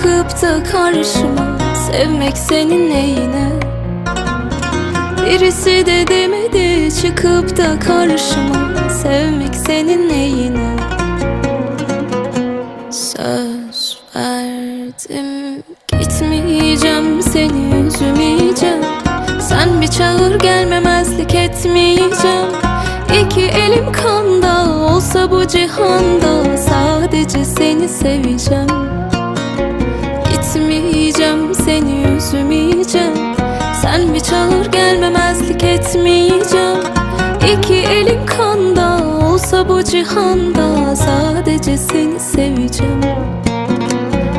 çıkıp da karşıma Sevmek senin neyine? Birisi de demedi çıkıp da karşıma Sevmek senin neyine? Söz verdim gitmeyeceğim seni üzmeyeceğim. Sen bir çağır gelmemezlik etmeyeceğim. İki elim kanda olsa bu cihanda Sadece seni seveceğim Gitmeyeceğim seni üzmeyeceğim. Sen bir çağır gelmemezlik etmeyeceğim. İki elim kanda olsa bu cihanda Sadece seni seveceğim.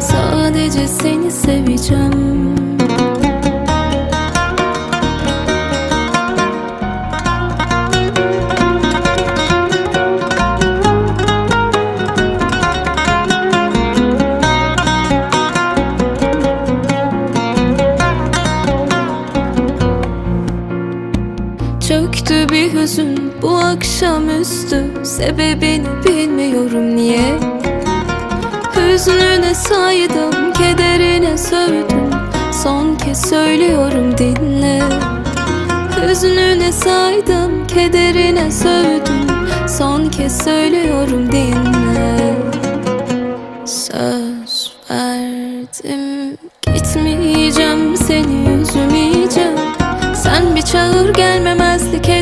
Sadece seni seveceğim Çöktü bir hüzün bu akşamüstü. Sebebini bilmiyorum niye. Hüznüne saydım, kederine sövdüm. Son kez söylüyorum dinle. Hüznüne saydım, kederine sövdüm. Son kez söylüyorum dinle. Söz verdim. Gitmeyeceğim seni üzmeyeceğim. Sen bir çağır gelmemezlik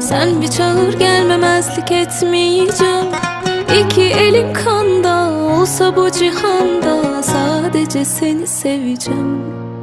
Sen bir çağır gelmemezlik etmeyeceğim. İki elim kanda olsa bu cihanda Sadece seni seveceğim